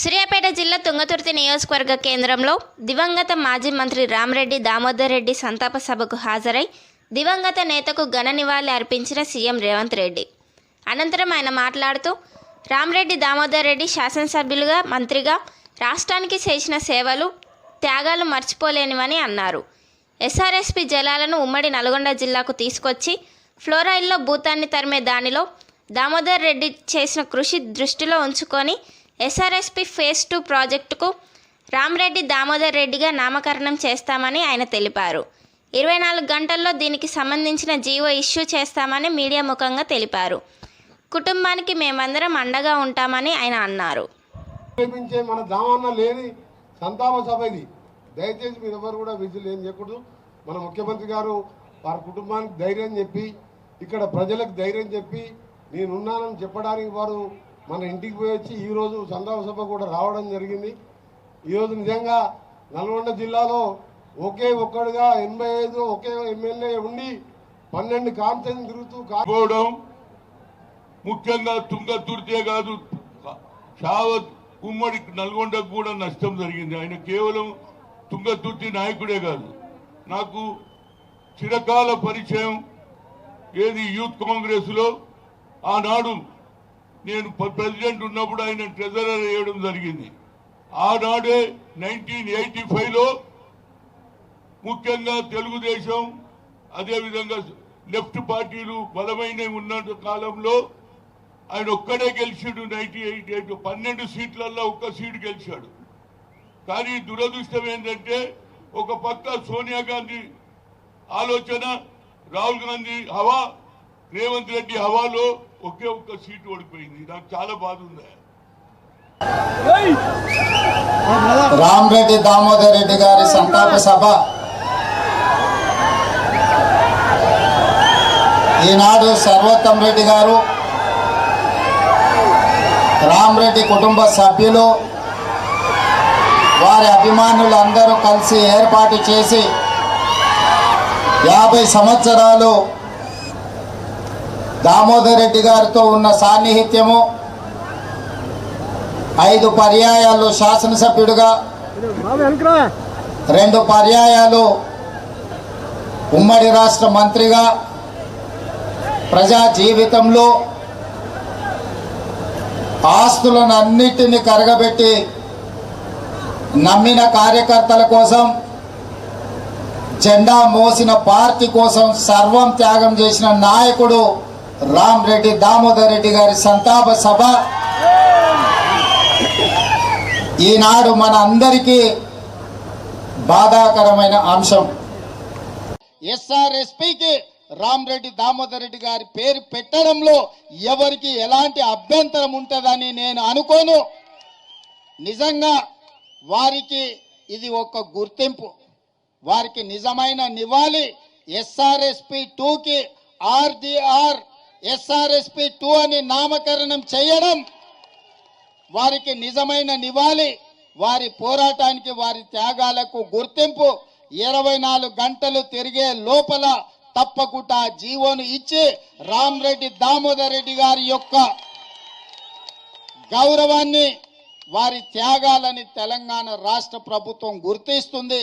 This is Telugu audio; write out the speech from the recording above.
సూర్యాపేట జిల్లా తుంగతుర్తి నియోజకవర్గ కేంద్రంలో దివంగత మాజీ మంత్రి రామరెడ్డి దామోదర్ రెడ్డి సంతాప సభకు హాజరై దివంగత నేతకు ఘన నివాళి అర్పించిన సీఎం రేవంత్ రెడ్డి. అనంతరం ఆయన మాట్లాడుతూ రామరెడ్డి దామోదర్ రెడ్డి శాసనసభ్యులుగా మంత్రిగా రాష్ట్రానికి చేసిన సేవలు త్యాగాలు మర్చిపోలేనివని అన్నారు. ఎస్ఆర్ఎస్పి జలాలను ఉమ్మడి నల్గొండ జిల్లాకు తీసుకొచ్చి ఫ్లోరైల్లో భూతాన్ని తరిమే దానిలో దామోదర్ రెడ్డి చేసిన కృషి దృష్టిలో ఉంచుకొని ఎస్ఆర్ఎస్పి ఫేజ్ టూ ప్రాజెక్టుకు రామరెడ్డి దామోదర్ రెడ్డిగా నామకరణం చేస్తామని ఆయన తెలిపారు. ఇరవై నాలుగు గంటల్లో దీనికి సంబంధించిన జీవో ఇష్యూ చేస్తామని మీడియా ముఖంగా తెలిపారు. కుటుంబానికి మేమందరం అండగా ఉంటామని ఆయన అన్నారు. మన దామన్న లేని సంతాప సభ ఇది. దయచేసి మీరు ఎవరు కూడా విజులు ఏం చేయకూడదు. మన ముఖ్యమంత్రి గారు వారి కుటుంబానికి ధైర్యం చెప్పి ఇక్కడ ప్రజలకు ధైర్యం చెప్పి నేనున్నానని చెప్పడానికి వారు మన ఇంటికి పోయి వచ్చి ఈరోజు సంతాప సభ కూడా రావడం జరిగింది. ఈరోజు నిజంగా నల్గొండ జిల్లాలో ఒకే ఒక్కడుగా ఎనభై ఐదు ఒకే ఎమ్మెల్యే ఉండి పన్నెండు కాన్సెన్ తిరుగుతూ కాకపోవడం ముఖ్యంగా తుంగతుర్తే కాదు షావత్ ఉమ్మడి నల్గొండకు కూడా నష్టం జరిగింది. ఆయన కేవలం తుంగతుర్తి నాయకుడే కాదు. నాకు చిరకాల పరిచయం ఏది యూత్ కాంగ్రెస్లో ఆనాడు నేను ప్రెసిడెంట్ ఉన్నప్పుడు ఆయన ట్రెజరర్ వేయడం జరిగింది. ఆనాడే నైన్టీన్ ఎయిటీ ఫైవ్లో ముఖ్యంగా తెలుగుదేశం అదేవిధంగా లెఫ్ట్ పార్టీలు బలమైన ఉన్న కాలంలో ఆయన ఒక్కడే గెలిచాడు నైన్టీ ఎయిటీ ఎయిట్ పన్నెండు సీట్లలో ఒక్క సీటు గెలిచాడు. కానీ దురదృష్టం ఏంటంటే ఒక పక్క సోనియా గాంధీ ఆలోచన రాహుల్ గాంధీ హవా రేవంత్ రెడ్డి హవాలో ఒకే ఒక్క సీటు ఓడిపోయింది. నాకు చాలా బాధ ఉంది. రామరెడ్డి దామోదర్ రెడ్డి గారి సంతాప సభ. ఈనాడు సర్వోత్తం రెడ్డి గారు రామరెడ్డి కుటుంబ సభ్యులు వారి అభిమానులు అందరూ కలిసి ఏర్పాటు చేసి యాభై సంవత్సరాలు దామోదర్ రెడ్డి గారితో ఉన్న సాన్నిహిత్యము ఐదు పర్యాయాలు శాసనసభ్యుడిగా రెండు పర్యాయాలు ఉమ్మడి రాష్ట్ర మంత్రిగా ప్రజా జీవితంలో ఆస్తులను అన్నిటిని కరగబెట్టి నమ్మిన కార్యకర్తల కోసం జెండా మోసిన పార్టీ కోసం సర్వం త్యాగం చేసిన నాయకుడు రామ్ రెడ్డి దామోదర్ రెడ్డి గారి సంతాప సభ. ఈనాడు మన అందరికీ బాధాకరమైన అంశం. ఎస్ఆర్ఎస్పికి రామరెడ్డి దామోదర్ రెడ్డి గారి పేరు పెట్టడంలో ఎవరికి ఎలాంటి అభ్యంతరం ఉంటుందని నేను అనుకోను. నిజంగా వారికి ఇది ఒక గుర్తింపు. వారికి నిజమైన నివాళి. ఎస్ఆర్ఎస్పి టూకి ఆర్డిఆర్ ఎస్ఆర్ఎస్పి టూ అని నామకరణం చేయడం వారికి నిజమైన నివాళి వారి పోరాటానికి వారి త్యాగాలకు గుర్తింపు ఇరవై నాలుగు గంటలు తిరిగే లోపల తప్పకుండా జీవోను ఇచ్చి రామ్రెడ్డి దామోదర్ రెడ్డి గారి యొక్క గౌరవాన్ని వారి త్యాగాలని తెలంగాణ రాష్ట్ర ప్రభుత్వం గుర్తిస్తుంది.